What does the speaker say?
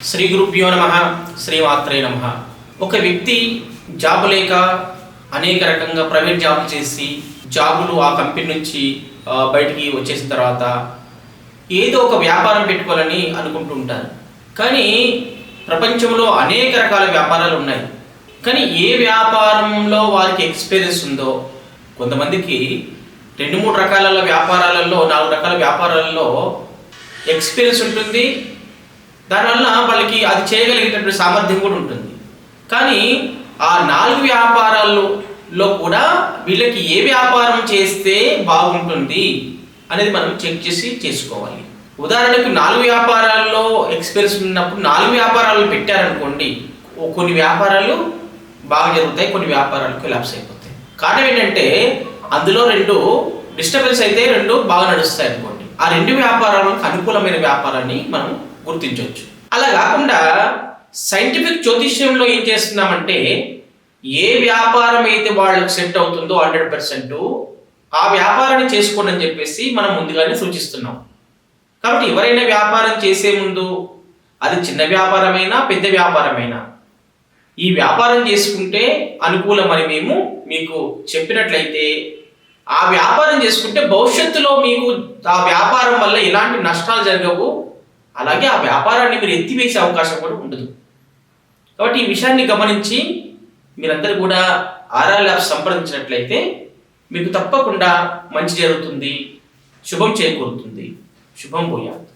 శ్రీ గురుభ్యో నమ శ్రీమాత్రే నమ. ఒక వ్యక్తి జాబ్ లేక అనేక రకంగా ప్రైవేట్ జాబ్ చేసి జాబులు ఆ కంపెనీ నుంచి బయటికి వచ్చేసిన తర్వాత ఏదో ఒక వ్యాపారం పెట్టుకోవాలని అనుకుంటూ ఉంటారు. కానీ ప్రపంచంలో అనేక రకాల వ్యాపారాలు ఉన్నాయి. కానీ ఏ వ్యాపారంలో వారికి ఎక్స్పీరియన్స్ ఉందో కొంతమందికి రెండు మూడు రకాల వ్యాపారాలలో నాలుగు రకాల వ్యాపారాలలో ఎక్స్పీరియన్స్ ఉంటుంది దానివల్ల వాళ్ళకి అది చేయగలిగేటటువంటి సామర్థ్యం కూడా ఉంటుంది. కానీ ఆ నాలుగు వ్యాపారాల్లో కూడా వీళ్ళకి ఏ వ్యాపారం చేస్తే బాగుంటుంది అనేది మనం చెక్ చేసి చేసుకోవాలి. ఉదాహరణకు నాలుగు వ్యాపారాల్లో ఎక్స్పీరియన్స్ ఉన్నప్పుడు నాలుగు వ్యాపారాలు పెట్టారనుకోండి కొన్ని వ్యాపారాలు బాగా జరుగుతాయి కొన్ని వ్యాపారాలు కొలాప్స్ అయిపోతాయి. కారణం ఏంటంటే అందులో రెండు డిస్టర్బెన్స్ అయితే రెండు బాగా నడుస్తాయి అనుకోండి. ఆ రెండు వ్యాపారాలకు అనుకూలమైన వ్యాపారాన్ని మనం గుర్తించవచ్చు. అలా కాకుండా సైంటిఫిక్ జ్యోతిష్యంలో ఏం చేస్తున్నామంటే ఏ వ్యాపారం అయితే వాళ్ళకి సెట్ అవుతుందో హండ్రెడ్ పర్సెంట్ ఆ వ్యాపారాన్ని చేసుకోండి అని చెప్పేసి మనం ముందుగానే సూచిస్తున్నాం. కాబట్టి ఎవరైనా వ్యాపారం చేసే ముందు అది చిన్న వ్యాపారమైనా పెద్ద వ్యాపారమైనా ఈ వ్యాపారం చేసుకుంటే అనుకూలమని మేము మీకు చెప్పినట్లయితే ఆ వ్యాపారం చేసుకుంటే భవిష్యత్తులో మీకు ఆ వ్యాపారం వల్ల ఎలాంటి నష్టాలు జరగవు. అలాగే ఆ వ్యాపారాన్ని మీరు ఎత్తివేసే అవకాశం కూడా ఉండదు. కాబట్టి ఈ విషయాన్ని గమనించి మీరందరూ కూడా ఆర్ఆర్ ల్యాబ్స్ సంప్రదించినట్లయితే మీకు తప్పకుండా మంచి జరుగుతుంది. శుభం చేకూరుతుంది. శుభం పోయాలి.